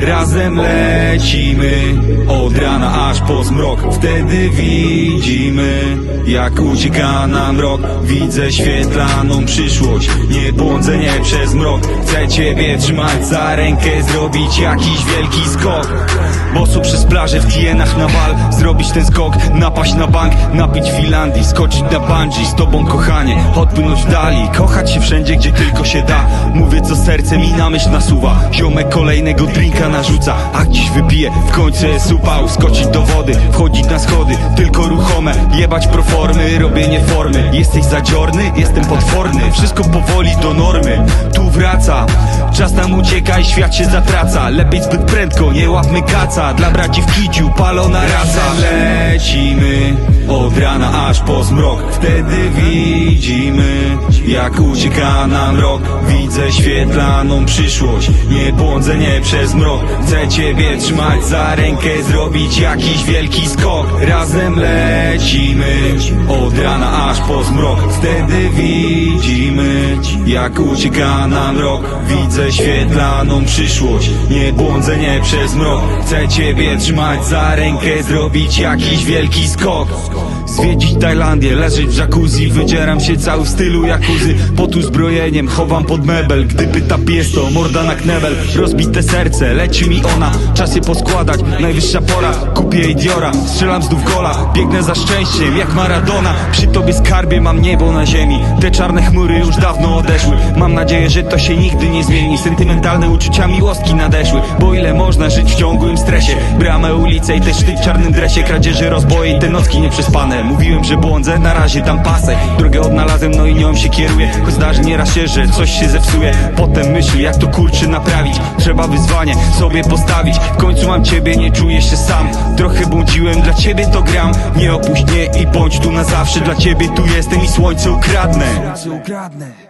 Razem lecimy Od rana aż po zmrok. Wtedy widzimy Jak ucieka nam rok. Widzę świetlaną przyszłość Nie błądzę nie przez mrok. Chcę ciebie trzymać za rękę Zrobić jakiś wielki skok. Bosu przez plażę w Tienach na wal Zrobić ten skok, napaść na bank Napić w Finlandii, skoczyć na bungee. Z tobą kochanie, odpłynąć w dali. Kochać się wszędzie, gdzie tylko się da. Mówię co serce mi na myśl nasuwa. Ziomek kolejnego drinka narzuca A dziś wypiję, w końcu jest upał Skoczyć do wody, wchodzić na schody. Tylko ruchome, jebać proformy Robienie formy, jesteś zadziorny Jestem potworny, wszystko powoli do normy. Tu wraca, czas nam ucieka i świat się zatraca. Lepiej zbyt prędko, nie łapmy kaca. Dla braci w kiciu, palona rasa Lecimy od rana aż po zmrok. Wtedy widzimy jak ucieka nam rok Widzę świetlaną przyszłość. Nie błądzę nie przez mrok. Chcę ciebie trzymać za rękę Zrobić jakiś wielki skok. Razem lecimy Od rana aż po zmrok. Wtedy widzimy Jak ucieka nam rok. Widzę świetlaną przyszłość. Nie błądzę nie przez mrok. Chcę ciebie trzymać za rękę Zrobić jakiś wielki skok. Zwiedzić Tajlandię, leżeć w jacuzzi. Wydzieram się cały w stylu jakuzy Pod uzbrojeniem chowam pod mebel Gdy pyta pies to morda na knebel. Rozbite serce, leci mi ona Czas je poskładać, najwyższa pora Kupię jej Diora, strzelam znów gola. Biegnę za szczęściem jak Maradona. Przy tobie skarbie mam niebo na ziemi Te czarne chmury już dawno odeszły Mam nadzieję, że to się nigdy nie zmieni. Sentymentalne uczucia miłostki nadeszły Bo ile można żyć w ciągłym stresie? Bramę, ulicę i też ty w czarnym dresie. Kradzieży, rozboje i te nocki nieprzespane. Mówiłem, że błądzę, na razie tam pasek Drogę odnalazłem, no i nią się kieruję. Choć zdarzy nieraz się, że coś się zepsuje. Potem myśli, jak to kurczy naprawić. Trzeba wyzwanie sobie postawić. W końcu mam ciebie, nie czuję się sam. Trochę błądziłem, dla ciebie to gram. Nie opuść mnie i bądź tu na zawsze. Dla ciebie tu jestem i słońce ukradnę. Ukradnę